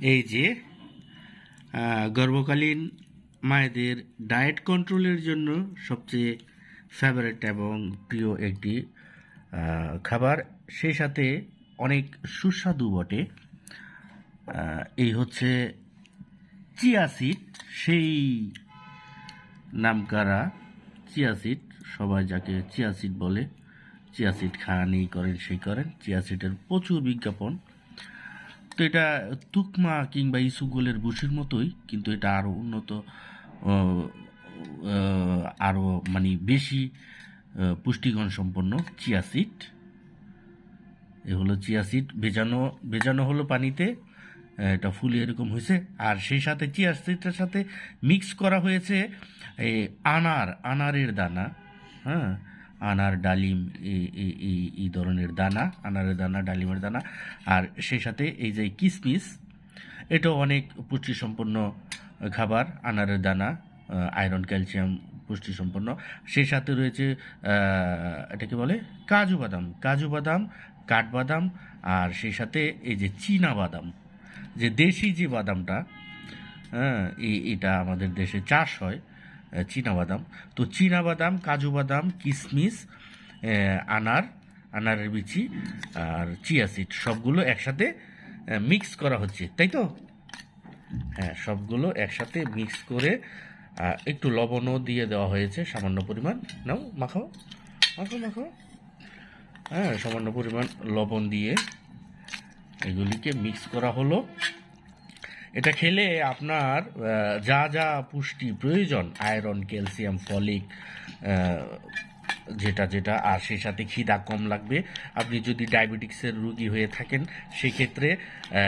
এই যে গর্ভকালীন মায়েদের ডায়েট কন্ট্রোলের জন্য সবচেয়ে ফেভারেট এবং প্রিয় একটি খাবার। সেই সাথে অনেক সুস্বাদু বটে। এই হচ্ছে চিয়া সিড সেই নামকারা চিয়া সিড সবাই যাকে চিয়া সিড বলে, চিয়া সিড খাওয়ানি করেন, সেই করেন। চিয়া সিডের প্রচুর বিজ্ঞাপন। তো এটা তুকমা কিংবা ইসুগোলের বুসির মতোই, কিন্তু এটা আরও উন্নত আরও মানে বেশি পুষ্টিগুণ সম্পন্ন চিয়া সিড। এ হলো চিয়া সিড, ভেজানো ভেজানো হলো পানিতে এটা ফুলে এরকম হয়েছে। আর সেই সাথে চিয়া সিডটার সাথে মিক্স করা হয়েছে আনার, আনারের দানা হ্যাঁ? আনার ডালিম এই- ধরনের দানা আনারের দানা ডালিমের দানা আর সেই সাথে এই যে কিসমিস এটাও অনেক পুষ্টিসম্পন্ন খাবার আনারের দানা আয়রন ক্যালসিয়াম পুষ্টিসম্পন্ন। সেই সাথে রয়েছে আহ, এটাকে বলে কাজু বাদাম কাজু বাদাম কাঠবাদাম আর সেই সাথে এই যে চীনা বাদাম যে দেশি যে বাদামটা হ্যাঁ এটা আমাদের দেশে চাষ হয়। বাদাম। তো বাদাম, কাজু বাদাম কিশমিশ আনার, আনারের বিচি আর চিয়া সিড সবগুলো একসাথে মিক্স করা হচ্ছে, তাই তো? হ্যাঁ সবগুলো একসাথে মিক্স করে একটু লবণও দিয়ে দেওয়া হয়েছে, সামান্য পরিমাণ। নাও, মাখাও মাখো মাখো হ্যাঁ সামান্য পরিমাণ লবণ দিয়ে এগুলিকে মিক্স করা হলো। এটা খেলে আপনার যা যা পুষ্টি প্রয়োজন, আয়রন, ক্যালসিয়াম, ফলিক যেটা যেটা, আর সেই সাথে খিদা কম লাগবে। আপনি যদি ডায়াবেটিক্সের রোগী হয়ে থাকেন, সেক্ষেত্রে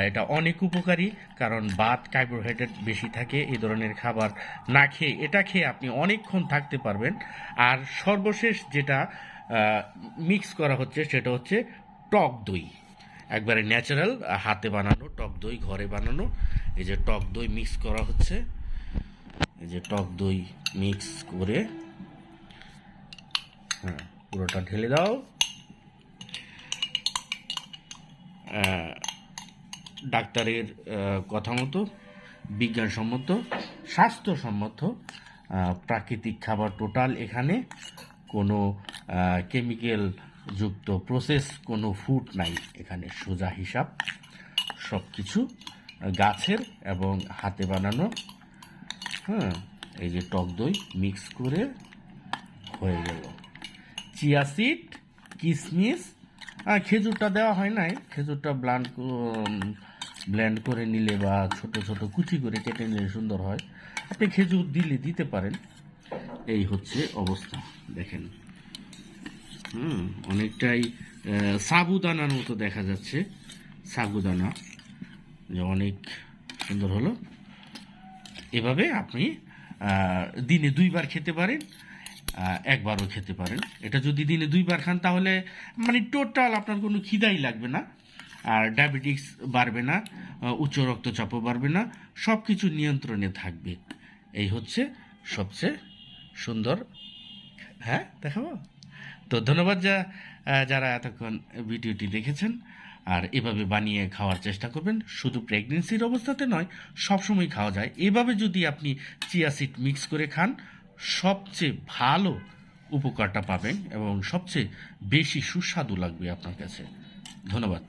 এটা অনেক উপকারী, কারণ ভাত কার্বোহাইড্রেট বেশি থাকে এই ধরনের খাবার না খেয়ে, এটা খেয়ে আপনি অনেকক্ষণ থাকতে পারবেন। আর সর্বশেষ যেটা মিক্স করা হচ্ছে, সেটা হচ্ছে টক দই। একবারে ন্যাচারাল হাতে বানানো দই ঘরে বানানো। এই যে টক দই মিক্স করা হচ্ছে। এই যে টক দই মিক্স করে হ্যাঁ পুরোটা ঢেলে দাও। ডাক্তারের কথা মতো, বিজ্ঞানসম্মত, স্বাস্থ্যসম্মত প্রাকৃতিক খাবার টোটাল এখানে কোনো কেমিক্যাল যুক্ত প্রসেস কোনো ফুড নাই। এখানে সোজা হিসাব। সব কিছু গাছের এবং হাতে বানানো হ্যাঁ এই যে টক দই মিক্স করে হয়ে গেল। চিয়া সিড কিশমিশ আর খেজুরটা দেওয়া হয় নাই। খেজুরটা ব্লান্ড ব্লেন্ড করে নিলে বা ছোট ছোট কুচি করে কেটে নিলে সুন্দর হয়। আপনি খেজুর দিলে দিতে পারেন। এই হচ্ছে অবস্থা, দেখেন। হুম, অনেকটাই সাবুদানার মতো দেখা যাচ্ছে। সাবুদানা, যে অনেক সুন্দর হলো। এভাবে আপনি দিনে দুইবার খেতে পারেন একবারও খেতে পারেন। এটা যদি দিনে দুইবার খান, তাহলে মানে টোটাল আপনার কোনো খিদাই লাগবে না, আর ডায়াবেটিক্স বাড়বে না উচ্চ রক্তচাপও বাড়বে না সব কিছু নিয়ন্ত্রণে থাকবে। এই হচ্ছে সবচেয়ে সুন্দর হ্যাঁ দেখাবো? তো ধন্যবাদ যা যারা এতক্ষণ ভিডিওটি দেখেছেন। আর এভাবে বানিয়ে খাওয়ার চেষ্টা করবেন। শুধু প্রেগনেন্সির অবস্থাতে নয়, সবসময় খাওয়া যায়। এভাবে যদি আপনি চিয়া সিড মিক্স করে খান, সবচেয়ে ভালো উপকারটা পাবেন এবং সবচেয়ে বেশি সুস্বাদু লাগবে আপনার কাছে। ধন্যবাদ।